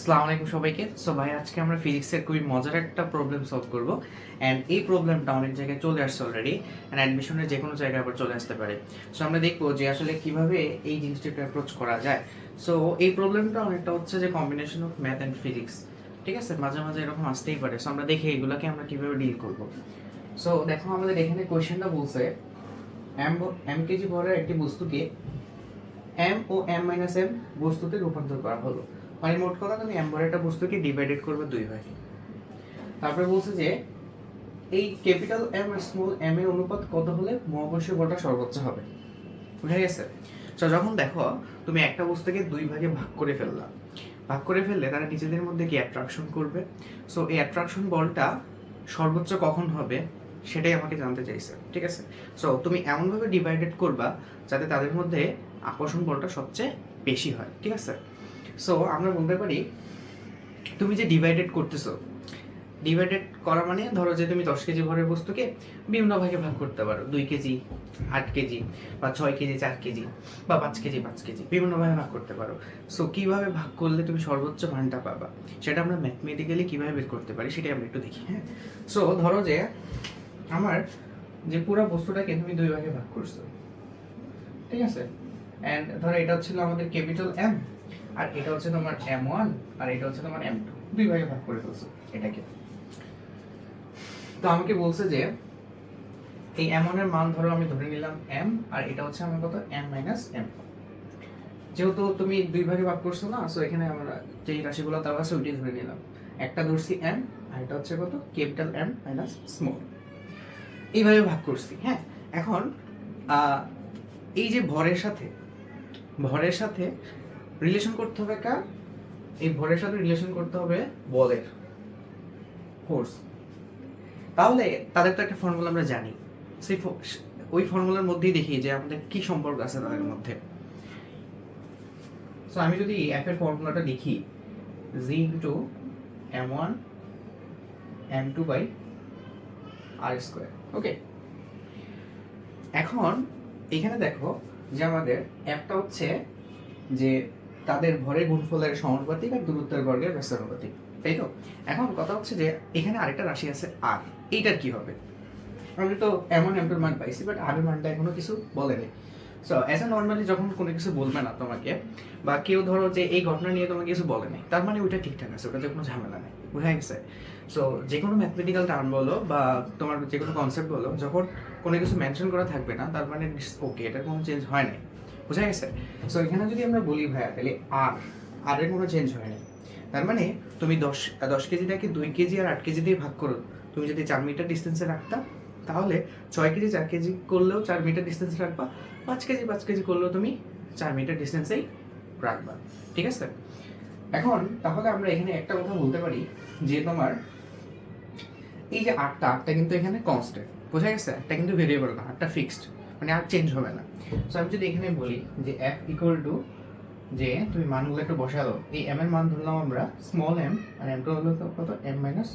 আসসালামু আলাইকুম সবাইকে। সো ভাই, আজকে আমরা ফিজিক্সের খুবই মজার একটা প্রবলেম সলভ করব। অ্যান্ড এই প্রবলেমটা অনেক জায়গায় চলে আসছে অলরেডি অ্যান্ড অ্যাডমিশনের যে কোনো জায়গায় আবার চলে আসতে পারে। সো আমরা দেখব যে আসলে কীভাবে এই জিনিসটাকে অ্যাপ্রোচ করা যায়। সো এই প্রবলেমটা অনেকটা হচ্ছে যে combination of math and physics ঠিক আছে? মাঝে মাঝে এরকম আসতেই পারে। সো আমরা দেখি এগুলোকে আমরা কীভাবে ডিল করব। সো দেখো, আমাদের এখানে কোয়েশ্চেনটা বলছে এম এম কেজি ভরের একটি বস্তুকে এম ও এম মাইনাস এম বস্তুতে রূপান্তর করা হলো। মানে মোট কথা তুমি এম বস্তুকে ডিভাইডেড করবে দুই ভাগে। তারপরে বলছে যে, এই ক্যাপিটাল এম আর স্মল এম এর অনুপাত কত হলে মহাকর্ষীয় বলটা সর্বোচ্চ হবে? বুঝা গেছে? তো যখন দেখো, তুমি একটা বস্তুকে দুই ভাগে ভাগ করে ফেললা। ভাগ করে ফেললে তারা নিজেদের মধ্যে কি অ্যাট্রাকশন করবে? সো এই অ্যাট্রাকশন বলটা সর্বোচ্চ কখন হবে সেটাই আমাকে জানতে চাইছে, ঠিক আছে? সো তুমি এমনভাবে ডিভাইডেড করবা যাতে তাদের মধ্যে আকর্ষণ বলটা সবচেয়ে বেশি হয়, ঠিক আছে? সো আমরা বলতে পারি, তুমি যে ডিভাইডেড করতেছো ডিভাইডেড করা মানে ধরো যে তুমি দশ কেজি ভরের বস্তুকে বিভিন্ন ভাগে ভাগ করতে পারো। দুই কেজি, আট কেজি, বা ছয় কেজি, চার কেজি, বা পাঁচ কেজি পাঁচ কেজি, বিভিন্ন ভাগে করতে পারো। সো কীভাবে ভাগ করলে তুমি সর্বোচ্চ মানটা পাবা? সেটা আমরা ম্যাথমেটিক্যালি কীভাবে বের করতে পারি, সেটাই আমরা একটু দেখি হ্যাঁ? সো ধরো যে আমার যে পুরো বস্তুটাকে তুমি দুই ভাগে ভাগ করছ, ঠিক আছে? অ্যান্ড ধরো এটা হচ্ছিল আমাদের ক্যাপিটাল এম আর এটা হচ্ছে তোমার এম ওয়ান আর এটা হচ্ছে তোমার এম টু দুই ভাগে ভাগ করে ফেলছো এটাকে। তো আমাকে বলছে যে, এই এম এর মান ধরো আমি ধরে নিলাম এম আর এটা হচ্ছে আমার কত? এম মাইনাস এম যেহেতু তুমি দুই ভাগে ভাগ করছ না সো এখানে আমরা যে রাশিগুলো তার আছে ওইটাই ধরে নিলাম। একটা ধরছি এম আর এটা হচ্ছে কত? ক্যাপিটাল এম মাইনাস স্মল এইভাবে ভাগ করছি হ্যাঁ? এখন এই যে ভরের সাথে ভরের সাথে রিলেশন করতে হবে কার? এই ভরের সাথে রিলেশন করতে হবে বলের। ফোর্স তাহলে তাদের তো একটা ফর্মুলা আমরা জানি। সেই ওই ফর্মুলার মধ্যেই দেখি যে আমাদের কি সম্পর্ক আছে তাদের মধ্যে। সো আমি যদি এফ এর ফর্মুলাটা লিখি G into M one M two by R square okay এখন, এখানে দেখো যে আমাদের একটা হচ্ছে যে তাদের ভরের গুণফলের সমানুপাতিক আর দূরত্বের বর্গের ব্যস্তানুপাতিক তাই তো? এখন কথা হচ্ছে যে এখানে আরেকটা রাশি আছে আর, এইটার কি হবে? আমি তো এমন এমটোর মান পাইছি বাট আর মানটা এখনও কিছু বলেনি সো অ্যাজ এ নর্মালি যখন কোনো কিছু বলবে না তোমাকে, বা কেউ ধরো যে এই ঘটনা নিয়ে তোমাকে কিছু বলে নাই, তার মানে ওইটা ঠিকঠাক আছে ওটাতে কোনো ঝামেলা নেই, বুঝা গেছে? সো যে কোনো ম্যাথমেটিক্যাল টার্ম বলো, বা তোমার যে কোনো কনসেপ্ট বলো, যখন কোনো কিছু মেনশন করা থাকবে না, তার মানে ওকে এটা কোনো চেঞ্জ হয় নাই। বুঝা গেছে? সো এখানে যদি আমরা বলি ভাইয়া, তাহলে আর আর এর কোনো চেঞ্জ হয় নাই। তার মানে তুমি দশ দশ কেজিটাকে দুই কেজি আর আট কেজি দিয়ে ভাগ করো। তুমি যদি চার মিটার ডিস্টেন্সে রাখতা, তাহলে ছয় কেজি, চার কেজি করলেও চার মিটার ডিস্টেন্স রাখবা, পাঁচ কেজি পাঁচ কেজি করলেও তুমি চার মিটার ডিস্টেন্সেই রাখবা। ঠিক আছে? এখন, তাহলে আমরা এখানে একটা কথা বলতে পারি, যে তোমার এই যে আটটা আটটা কিন্তু এখানে কনস্ট্যান্ট বোঝা গেছে? একটা কিন্তু ভেরিয়েবল না, আটটা ফিক্সড মানে আর চেঞ্জ হবে না। সো আমি যদি এখানে বলি যে এফ ইকুয়াল টু যে তুমি মানগুলো একটু বসালো, এই এম এর মান ধরলাম আমরা স্মল এম আর এমটা হলো কত? এম মাইনাস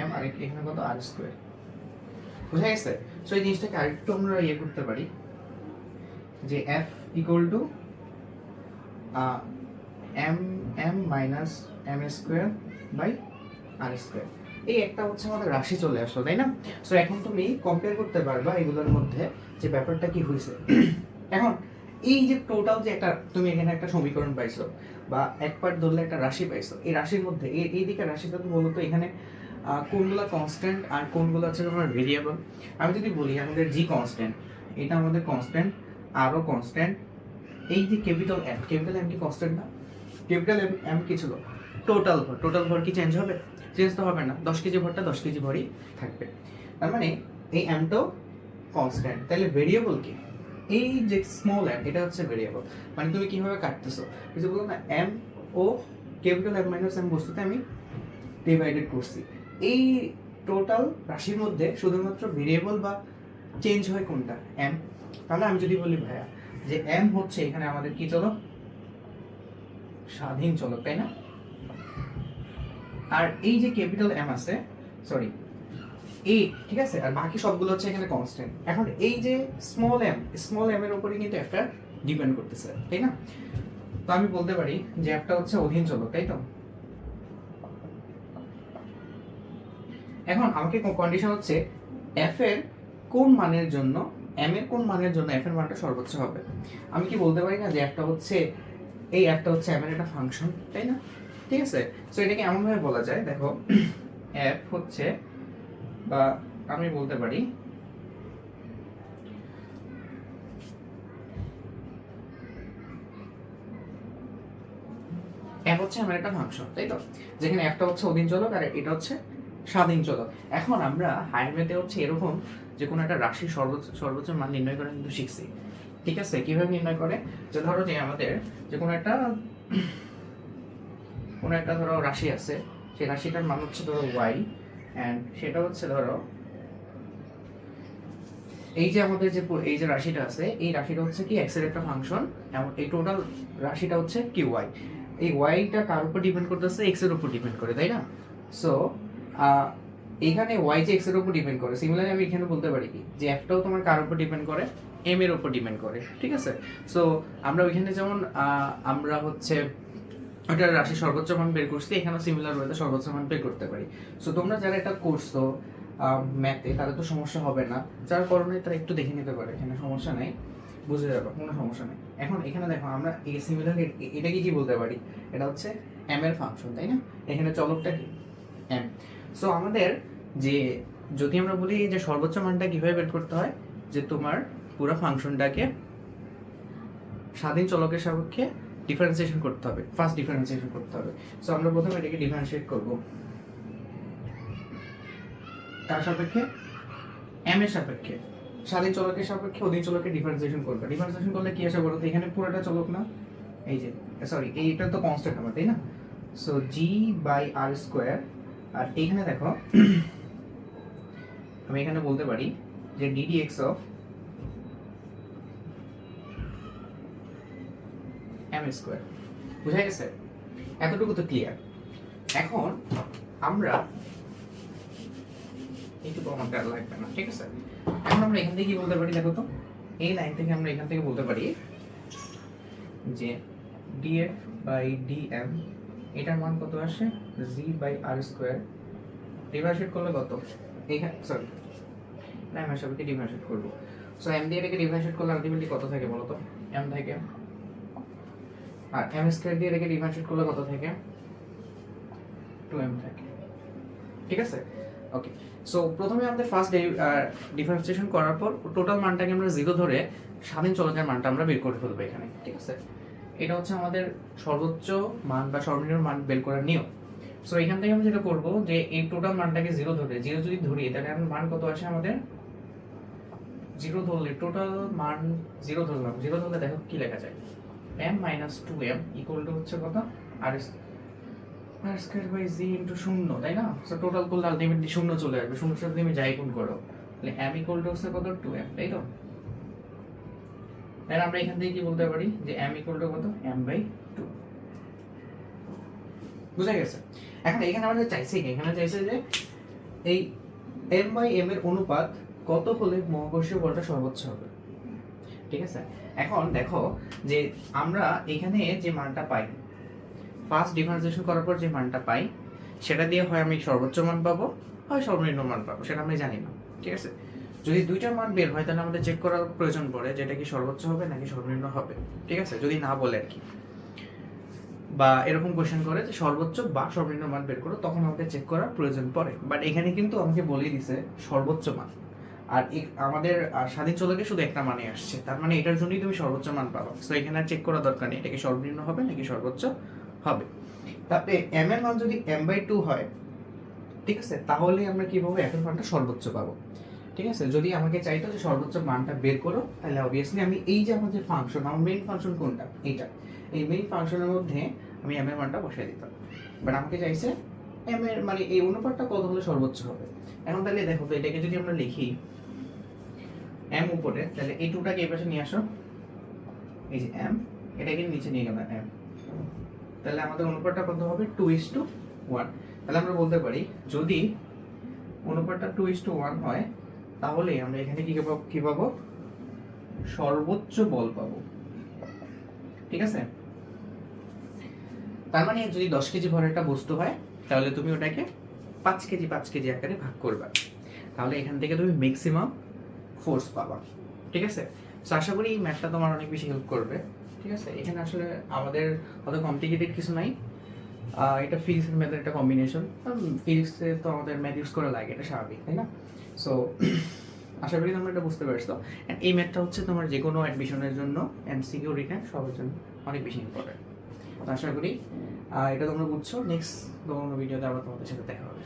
এম আর এখানে কত? আর স্কোয়ার বুঝা গেছে? সো এই জিনিসটাকে আরেকটু আমরা ইয়ে করতে পারি যে F equal to M M minus M square by R square এই একটা হচ্ছে আমাদের রাশি চলে আসলো, তাই না? সো এখন তুমি কম্পেয়ার করতে পারবা এগুলোর মধ্যে যে ব্যাপারটা কি হয়েছে। এখন, এই যে টোটাল যে একটা, তুমি এখানে একটা সমীকরণ পাইছো, বা এক পার্ট ধরলে একটা রাশি পাইছো, এই রাশির মধ্যে, এই দিকে রাশিটা তো বলতো এখানে কোনগুলো কনস্ট্যান্ট আর কোনগুলো হচ্ছে তোমার ভেরিয়েবল আমি যদি বলি, আমাদের জি কনস্ট্যান্ট এটা আমাদের কনস্ট্যান্ট আরও কনস্ট্যান্ট এই যে ক্যাপিটাল এম ক্যাপিটাল এম কি কনস্ট্যান্ট না? ক্যাপিটাল এম এম কি ছিল? টোটাল ভর টোটাল ভর কি চেঞ্জ হবে? চেঞ্জ তো হবে না। দশ কেজি ভরটা দশ কেজি ভরই থাকবে। তার মানে এই এমটাও কনস্ট্যান্ট তাহলে ভেরিয়েবল কি? এই যে স্মল এম এটা হচ্ছে ভেরিয়েবল মানে তুমি কীভাবে কাটতেছো? যে বললাম না এম ও ক্যাপিটাল এম মাইনাস এম বস্তুতে আমি ডিভাইডেড করছি। এই টোটাল রাশির মধ্যে শুধুমাত্র ভেরিয়েবল বা চেঞ্জ হয় কোনটা? এম তাহলে আমি যদি বলি, ভাইয়া, যে এম হচ্ছে এখানে আমাদের কি চলো স্বাধীন চলো তাই না? আর এই যে ক্যাপিটাল এম আছে সরি এই ঠিক আছে? আর বাকি সবগুলো হচ্ছে এখানে কনস্ট্যান্ট এখন এই যে স্মল এম স্মল এম এর উপরে কিন্তু একটা ডিপেন্ড করতেছে, তাই না? তো আমি বলতে পারি যে একটা হচ্ছে অধীন চলক, তাই তো? এখন আমাকে কন্ডিশন হচ্ছে? এফ এর কোন মানের জন্য এম এর কোন মানের জন্য এফ এর মানটা সর্বোচ্চ হবে? আমি কি বলতে পারি না যে একটা হচ্ছে, এই একটা হচ্ছে এম এর একটা ফাংশন তাই না? ঠিক আছে? সো এটাকে এমনভাবে বলা যায়, দেখো এফ হচ্ছে, বা আমি বলতে পারি এফ হচ্ছে আমার একটা ফাংশন তাই তো? যেখানে একটা হচ্ছে অধীন চলক আর এটা হচ্ছে স্বাধীন চলক। এখন আমরা হাইওয়েতে হচ্ছে এরকম যে কোনো একটা রাশির সর্বোচ্চ সর্বোচ্চ মান নির্ণয় করা কিন্তু শিখছি। ঠিক আছে? কীভাবে নির্ণয় করে? যে ধরো যে আমাদের যে কোনো একটা কোনো একটা ধরো রাশি আছে, সেই রাশিটার মান হচ্ছে ধরো ওয়াই অ্যান্ড সেটা হচ্ছে ধরো এই যে আমাদের যে এই যে রাশিটা আছে, এই রাশিটা হচ্ছে কি এক্সের একটা ফাংশন এবং এই টোটাল রাশিটা হচ্ছে কি ওয়াই এই ওয়াইটা কার উপর ডিপেন্ড করতেছে? এক্সের উপর ডিপেন্ড করে, তাই না? সো এখানে ওয়াই যে এক্সের উপর ডিপেন্ড করে সিমিলারলি আমি এখানে বলতে পারি কি, যে এফটাও তোমার কার উপর ডিপেন্ড করে? এম এর উপর ডিপেন্ড করে, ঠিক আছে? সো আমরা ওইখানে যেমন আমরা হচ্ছে ওটার রাশি সর্বোচ্চ মান বের করছি এখানে সিমিলার ওয়েতে সর্বোচ্চ মান বের করতে পারি। সো তোমরা যারা এটা করছ ম্যাথে তাদের তো সমস্যা হবে না। যার কারণে তারা একটু দেখে নিতে পারে, এখানে সমস্যা নেই। বুঝে যাবে, কোনো সমস্যা নেই। এখন এখানে দেখো, আমরা এই সিমিলার এটাকে কি বলতে পারি? এটা হচ্ছে এম এর ফাংশন তাই না? এখানে চলকটা কি? এম সো আমাদের যে, যদি আমরা বলি যে সর্বোচ্চ মানটা কীভাবে বের করতে হয়, যে তোমার পুরো ফাংশনটাকে স্বাধীন চলকের সাপেক্ষে ডিফারেন্সিয়েশন করতে হবে ফার্স্ট ডিফারেন্সিয়েশন করতে হবে। সো আমরা প্রথমে এটাকে ডিফারেন্সিয়েট করব। তার সাপেক্ষে এম এর সাপেক্ষে স্বাধীন চলকের সাপেক্ষে অধীন চলকের ডিফারেন্সিয়েশন করবে। ডিফারেন্সিয়েশন করলে কি আসে বলো তো এখানে পুরোটা চলক না? এই যে সরি এইটা তো কনস্ট্যান্ট আমার, তাই না? So G by R square আর এখানে দেখো, আমি এখানে বলতে পারি যে D D X of M square বুঝা গেছে? এতটুকু তো ক্লিয়ার এখন আমরা এইটুকু আমাদের লাগবে না, ঠিক আছে? এখন আমরা এখান থেকে কি বলতে পারি দেখো তো? এই লাইন থেকে আমরা এখান থেকে বলতে পারি যে ডিএফ বাই ডিএম এটার মান কত আসে? G by R square divided করলে কত? এখানে সরি না আমি সবকে ডিভাইডেড করব। সো এম দিয়ে এটাকে ডিভাইডেড করলে আলটিমেটলি কত থাকে বলো তো? এম থেকে আর এম স্কোয়ার দিয়ে এটাকে ডিভাইডেড করলে কত থাকে? টু এম থাকে। ঠিক আছে? ওকে সো প্রথমে আমাদের ফার্স্ট ডিফারেন্সিয়েশন করার পর টোটাল মানটাকে আমরা জিরো ধরে স্বাধীন চলকের মানটা আমরা বের করে ফেলব এখানে। ঠিক আছে? এটা হচ্ছে আমাদের সর্বোচ্চ মান বা সর্বনিম্ন মান বের করার নিয়ম। সো এখান থেকে আমরা যেটা করব যে এই টোটাল মানটাকে জিরো ধরে জিরো যদি ধরি, তাহলে আমার মান কত আসে আমাদের? জিরো ধরলে টোটাল মান জিরো ধরলাম। জিরো ধরলে দেখো কি লেখা যায়? M minus two M equal to হচ্ছে কত? আর R square by G into শূন্য, তাই না? সো টোটাল করলে আলটিমেটলি শূন্য চলে আসবে। শূন্যর সাথে তুমি যাই গুণ করো। তাহলে এম ইকুয়াল টু হচ্ছে কত? টু এম তাই তো? তাহলে আমরা এখান থেকে কি বলতে পারি? যে এম ইকুয়াল টু কত? এম বাই টু বুঝা গেছে? এখন এখানে আমাদের চাইছে এখানে চাইছে যে এই এম বাই এম এর অনুপাত কত হলে মহাকর্ষীয় বলটা সর্বোচ্চ হবে? ঠিক আছে? এখন দেখো যে আমরা এখানে যে মানটা পাই ফার্স্ট ডিফারেন্সিয়েশন করার পর যে মানটা পাই, সেটা দিয়ে হয় আমি সর্বোচ্চ মান পাবো, হয় সর্বনিম্ন মান পাবো, সেটা আমি জানি না, ঠিক আছে? যদি দুইটা মান বের হয় তাহলে আমাদের চেক করার প্রয়োজন পড়ে যেটা কি সর্বোচ্চ হবে নাকি সর্বনিম্ন হবে, ঠিক আছে? যদি না বলে আর কি। বা এরকম কোশ্চেন করে যে সর্বোচ্চ বা সর্বনিম্ন মান বের করো, তখন আমাদের চেক করার প্রয়োজন পড়ে। বাট এখানে কিন্তু আমাকে বলে দিছে সর্বোচ্চ মান। আর আমাদের স্বাধীন চলকে শুধু একটা মানে আসছে। তার মানে এটার জন্যই তুমি সর্বোচ্চ মান পাবা। তো এখানে আর চেক করা দরকার নেই এটা কি সর্বনিম্ন হবে নাকি সর্বোচ্চ হবে। তারপরে এম এর মান যদি এম বাই টু হয়, ঠিক আছে? তাহলে আমরা কি পাবো? এফের মানটা সর্বোচ্চ পাবো। ঠিক আছে? যদি আমাকে চাইতো যে সর্বোচ্চ মানটা বের করো, তাহলে অবভিয়াসলি আমি এই যে আমাদের ফাংশন আমার মেইন ফাংশন কোনটা? এইটা। এই মেইন ফাংশনের মধ্যে আমি এম এর মানটা বসিয়ে দিতাম। বাট আমাকে চাইছে এম এর মানে এই অনুপাতটা কত হলে সর্বোচ্চ হবে? এখন তাহলে দেখো এটাকে যদি আমরা লিখি এম উপরে, তাহলে এই টুটাকে এই পাশে নিয়ে আসো। এই যে এম এটাকে নিচে নিয়ে গেলাম এম তাহলে আমাদের অনুপাতটা কত হবে? টু ইস টু ওয়ান তাহলে আমরা বলতে পারি, যদি অনুপাতটা টু ইস টু ওয়ান হয়, তাহলে আমরা এখানে কি পাবো? কি পাবো? সর্বোচ্চ বল পাবো। ঠিক আছে? তার মানে যদি দশ কেজি ভরের একটা বস্তু হয়, তাহলে তুমি ওটাকে পাঁচ কেজি পাঁচ কেজি আকারে ভাগ করবা। তাহলে এখান থেকে তুমি ম্যাক্সিমাম ফোর্স পাবা। ঠিক আছে? তো আশা করি এই ম্যাথটা তোমার অনেক বেশি হেল্প করবে। ঠিক আছে? এখানে আসলে আমাদের অত কমপ্লিকেটেড কিছু নাই। এটা ফিজিক্সের ম্যাথের একটা কম্বিনেশন ফিজিক্সে তো আমাদের ম্যাথ ইউজ করা লাগে, এটা স্বাভাবিক, তাই না? সো আশা করি তোমরা এটা বুঝতে পারছ। And এই ম্যাথটা হচ্ছে তোমার যে কোনো অ্যাডমিশনের জন্য এমসিকিউ রিটার্ন সবার জন্য অনেক বেশি ইম্পর্টেন্ট আশা করি এটা তোমরা বুঝছ। নেক্সট কোনো ভিডিওতে আবার তোমাদের সাথে দেখা হবে।